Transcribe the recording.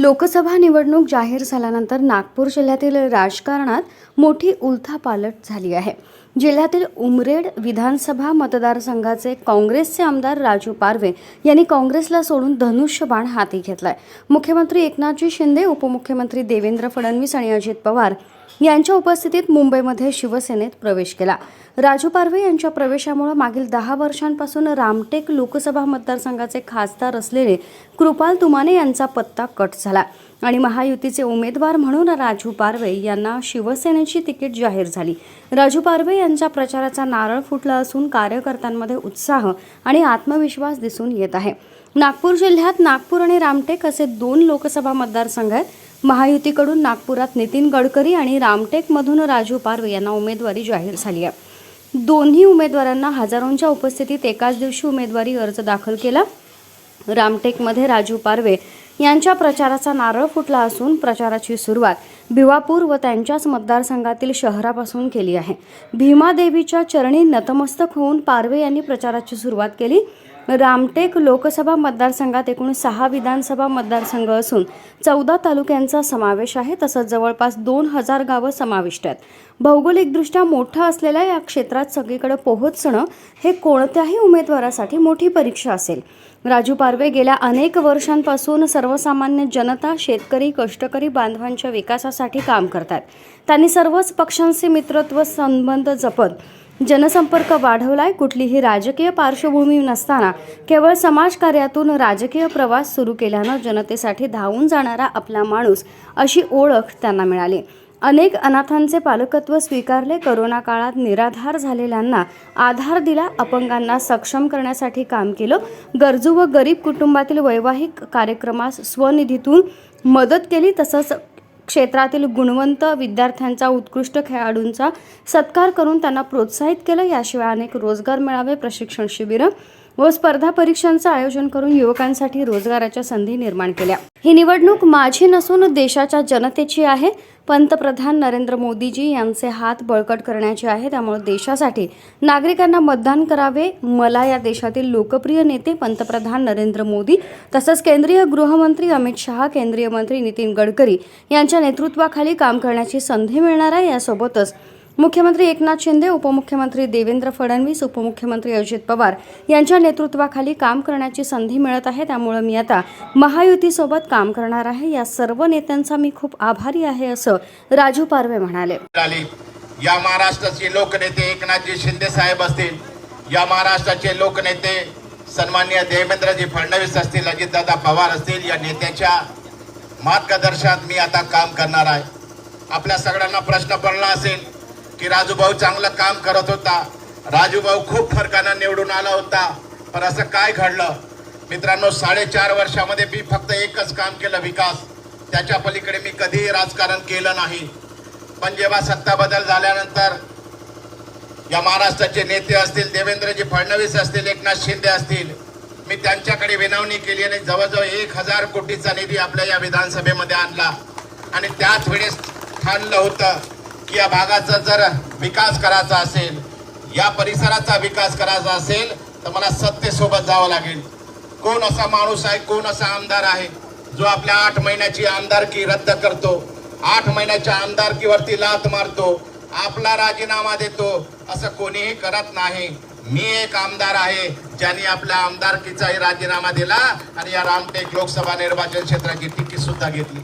लोकसभा निवडणूक जाहीर झाल्यानंतर नागपूर जिल्ह्यातील राजकारणात मोठी उलथापालट झाली आहे. जिल्ह्यातील उमरेड विधानसभा मतदारसंघाचे काँग्रेसचे आमदार राजू पारवे यांनी काँग्रेसला सोडून धनुष्यबाण हाती घेतलाय. मुख्यमंत्री एकनाथजी शिंदे उपमुख्यमंत्री देवेंद्र फडणवीस आणि अजित पवार यांच्या उपस्थितीत मुंबईमध्ये शिवसेनेत प्रवेश केला. राजू पारवे यांच्या प्रवेशामुळे मागील दहा वर्षांपासून रामटेक लोकसभा मतदारसंघाचे खासदार असलेले कृपाल तुमाने यांचा पत्ता कट झाला आणि महायुतीचे उमेदवार म्हणून राजू पारवे यांना शिवसेनेची तिकीट जाहीर झाली. राजू पारवे यांच्या प्रचाराचा नारळ फुटला असून कार्यकर्त्यांमध्ये उत्साह आणि आत्मविश्वास दिसून येत आहे. नागपूर जिल्ह्यात नागपूर आणि रामटेक असे दोन लोकसभा मतदारसंघ आहेत. महायुतीकडून नागपुरात नितीन गडकरी आणि रामटेकमधून राजू पारवे यांना उमेदवारी जाहीर झाली आहे. दोन्ही उमेदवारांना हजारोंच्या उपस्थितीत एकाच दिवशी उमेदवारी अर्ज दाखल केला. रामटेकमध्ये राजू पारवे यांच्या प्रचाराचा नारळ फुटला असून प्रचाराची सुरुवात भिवापूर व त्यांच्याच मतदारसंघातील शहरापासून केली आहे. भीमादेवीच्या चरणी नतमस्तक होऊन पारवे यांनी प्रचाराची सुरुवात केली. रामटेक लोकसभा मतदारसंघात एकूण सहा विधानसभा मतदारसंघ असून चौदा तालुक्यांचा समावेश आहे तसंच जवळपास दोन हजार गावं समाविष्ट आहेत. भौगोलिकदृष्ट्या मोठं असलेल्या या क्षेत्रात सगळीकडे पोहोचणं हे कोणत्याही उमेदवारासाठी मोठी परीक्षा असेल. राजू पारवे गेल्या अनेक वर्षांपासून सर्वसामान्य जनता शेतकरी कष्टकरी बांधवांच्या विकासासाठी काम करतात. त्यांनी सर्वच पक्षांचे मित्रत्व संबंध जपत जनसंपर्क वाढवलाय कुठलीही राजकीय पार्श्वभूमी नसताना केवळ समाजकार्यातून राजकीय प्रवास सुरू केल्यानं जनतेसाठी धावून जाणारा आपला माणूस अशी ओळख त्यांना मिळाली. अनेक अनाथांचे पालकत्व स्वीकारले करोना काळात निराधार झालेल्यांना आधार दिला अपंगांना सक्षम करण्यासाठी काम केलं. गरजू व गरीब कुटुंबातील वैवाहिक कार्यक्रमास स्वनिधीतून मदत केली तसंच क्षेत्रातील गुणवंत विद्यार्थ्यांचा उत्कृष्ट खेळाडूंचा सत्कार करून त्यांना प्रोत्साहित केलं. याशिवाय अनेक रोजगार मेळावे प्रशिक्षण शिबिरं व स्पर्धा परीक्षांचं आयोजन करून युवकांसाठी रोजगाराच्या संधी निर्माण केल्या. ही निवडणूक माझी नसून देशाच्या जनतेची आहे. पंतप्रधान नरेंद्र मोदीजी यांचे हात बळकट करण्याचे आहे. त्यामुळे देशासाठी नागरिकांना मतदान करावे. मला या देशातील लोकप्रिय नेते पंतप्रधान नरेंद्र मोदी तसंच केंद्रीय गृहमंत्री अमित शहा केंद्रीय मंत्री नितीन गडकरी यांच्या नेतृत्वाखाली काम करण्याची संधी मिळणार आहे. यासोबतच मुख्यमंत्री एकनाथ शिंदे उपमुख्यमंत्री देवेंद्र फडणवीस उपमुख्यमंत्री अजित पवार यांच्या नेतृत्वाखाली काम करण्याची संधी मिळत आहे. त्यामुळे मी आता महायुतीसोबत काम करणार आहे. या सर्व नेत्यांचा मी खूप आभारी आहे असं राजू पारवे म्हणाले. या महाराष्ट्राचे लोकनेते एकनाथजी शिंदे साहेब असतील या महाराष्ट्राचे लोकनेते सन्मान्य देवेंद्रजी फडणवीस असतील अजितदादा पवार असतील या नेत्याच्या मार्गदर्शनात मी आता काम करणार आहे. आपल्या सगळ्यांना प्रश्न पडला असेल की राजूभाऊ चांगलं काम करत होता. राजूभाऊ खूप फरकानं निवडून आला होता. पण असं काय घडलं? मित्रांनो साडेचार वर्षामध्ये मी फक्त एकच काम केलं विकास. त्याच्या पलीकडे मी कधीही राजकारण केलं नाही. पण जेव्हा सत्ता बदल झाल्यानंतर या महाराष्ट्राचे नेते असतील देवेंद्रजी फडणवीस असतील एकनाथ शिंदे असतील मी त्यांच्याकडे विनवणी केली आणि जवळजवळ एक हजार कोटीचा निधी आपल्या या विधानसभेमध्ये आणला. आणि त्याच वेळेस ठाणलं होतं. की या भागाचा जर विकास करायचा असेल या परिसराचा विकास करायचा असेल तर मला सत्तेसोबत जावं लागेल. कोण असा माणूस आहे कोण असा आमदार आहे जो आपल्या आठ महिन्याची आमदारकी रद्द करतो आठ महिन्याच्या आमदारकीवरती लात मारतो आपला राजीनामा देतो असं कोणीही करत नाही. मी एक आमदार आहे ज्यांनी आपल्या आमदारकीचाही राजीनामा दिला आणि या रामटेक लोकसभा निर्वाचन क्षेत्राची तिकीट सुद्धा घेतली.